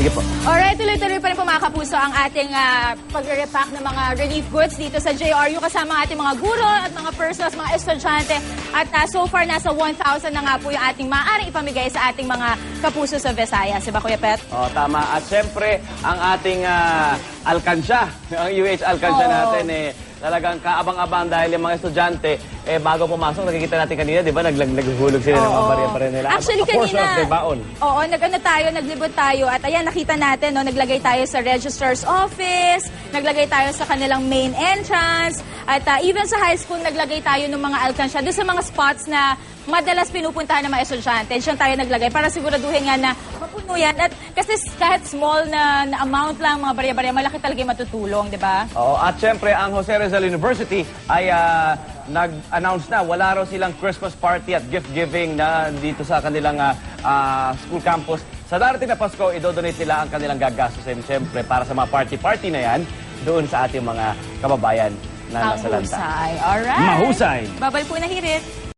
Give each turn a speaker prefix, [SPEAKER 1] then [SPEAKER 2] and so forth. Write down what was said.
[SPEAKER 1] Sige po. Alright, tuloy-tuloy pa rin po mga kapuso ang ating ah, pag-repack ng mga relief goods dito sa JRU kasama ang ating mga guro at mga persons, mga estudyante. At ah, so far, nasa 1,000 na nga po yung ating maaaring ipamigay sa ating mga kapuso sa Visayas. Diba, Kuya Pet?
[SPEAKER 2] Oh, tama. At syempre, ang ating ah, alkansya, ang UH alkansya
[SPEAKER 1] Oo.
[SPEAKER 2] natin eh, talagang kaabang-abang dahil yung mga estudyante, eh, bago pumasok, nakikita natin kanina, di ba, naglag naghulog sila ng mga barya-barya nila.
[SPEAKER 1] Actually,
[SPEAKER 2] A portion
[SPEAKER 1] kanina,
[SPEAKER 2] of their baon.
[SPEAKER 1] oo, nag-ano tayo, naglibot tayo. At ayan, nakita natin, no, naglagay tayo sa registrar's office, naglagay tayo sa kanilang main entrance, at ah, even sa high school, naglagay tayo ng mga alkansya. Doon sa mga spots na madalas pinupuntahan ng mga estudyante. Diyan tayo naglagay para siguraduhin nga na mapuno yan. At kasi kahit small na, na amount lang, mga barya-barya, malaki talaga yung matutulong, di ba?
[SPEAKER 2] Oo, at syempre, ang Jose Rizal University ay ah, nag-announce na wala raw silang Christmas party at gift-giving na dito sa kanilang ah, ah, school campus. Sa darating na Pasko, idodonate nila ang kanilang gagastusin, syempre, para sa mga party-party na yan, doon sa ating mga kababayan na nasa lanta.
[SPEAKER 1] Mahusay. Alright.
[SPEAKER 2] Mahusay.
[SPEAKER 1] Babal po na hirit.